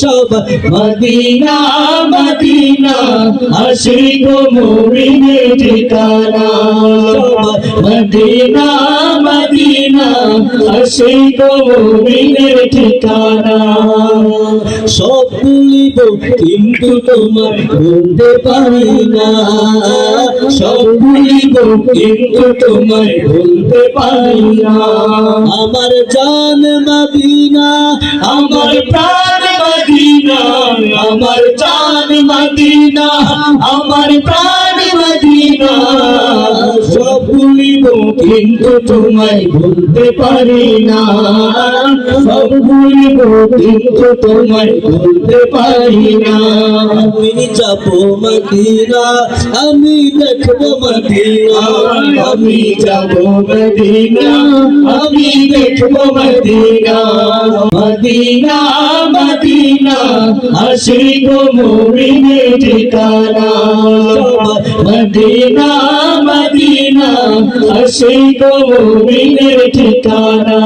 সবাই Medina Medina, Ashiq মুমিনের ঠিকানা। সবাই মদিনা মদিনা, আশিক মুমিনের ঠিকানা। সব ভুলিব কিন্তু তোমার বলতে পারি না। সব ভুলিব কিন্তু তোমার বলতে পারি না। আমার জান মদিনা, আমার প্রাণ আমার জান মদিনা আমার প্রাণ মদিনা। সব ভুলিব কিন্তু তোমায় ভুলতে পারি না। সব ভুলিব কিন্তু তোমায় ভুলতে পারি না। আমি যাব মদিনা আমি দেখব মদিনা। আমি যাব মদিনা আমি দেখব মদিনা। মদিনা মদিনা আশিক মুমিনের ঠিকানা। মদিনা মদিনা আশিক মুমিনের ঠিকানা।